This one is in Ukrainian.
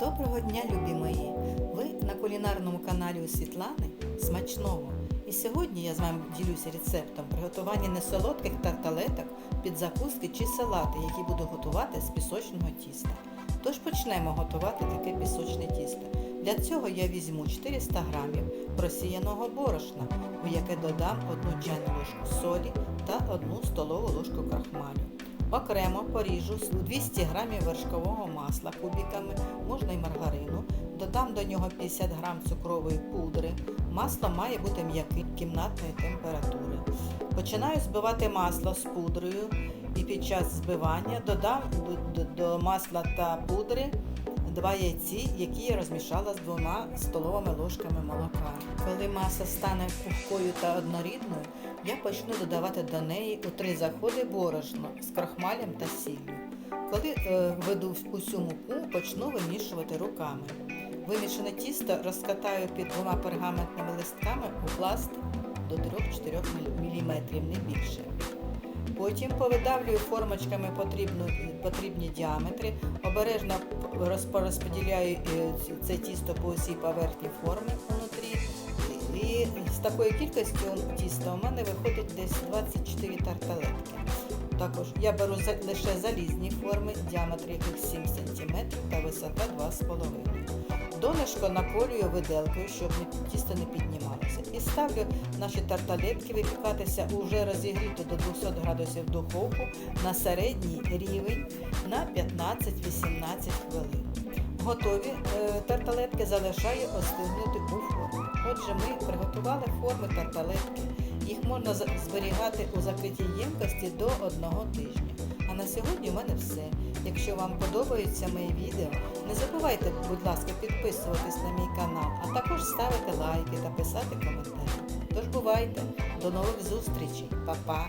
Доброго дня, любі мої! Ви на кулінарному каналі у Світлани Смачного. І сьогодні я з вами ділюся рецептом приготування несолодких тарталеток під закуски чи салати, які буду готувати з пісочного тіста. Тож почнемо готувати таке пісочне тісто. Для цього я візьму 400 грамів просіяного борошна, у яке додам 1 чайну ложку солі та 1 столову ложку крахмалю. Окремо поріжу 200 грамів вершкового масла кубиками, можна й маргарину. Додам до нього 50 грам цукрової пудри. Масло має бути м'яким кімнатної температури. Починаю збивати масло з пудрою і під час збивання додам до, до, до масла та пудри два яйці, які я розмішала з двома столовими ложками молока. Коли маса стане пухкою та однорідною, я почну додавати до неї у три заходи борошно з крахмалем та сіллю. Коли е, введу усю муку, почну вимішувати руками. Вимішане тісто розкатаю під двома пергаментними листками у пласт до 3-4 мм, не більше. Потім повидавлюю формочками потрібні діаметри, обережно розподіляю е, це тісто по усій поверхні форми внутрі. І з такою кількістю тіста у мене виходить десь 24 тарталетки. Також я беру лише залізні форми, діаметр яких 7 см та висота 2,5 Донышко наколюю виделкою, щоб тісто не піднімалося. І ставлю наші тарталетки випікатися у вже розігріту до 200 градусів духовку на середній рівень на 15-18 хвилин. Готові е, тарталетки залишаю остигнути у формі. Отже, ми приготували форми тарталетки. Їх можна зберігати у закритій ємкості до одного тижня. На сьогодні у мене все. Якщо вам подобаються мої відео, не забувайте, будь ласка, підписуватись на мій канал, а також ставити лайки та писати коментарі. Тож бувайте, до нових зустрічей, Па-па!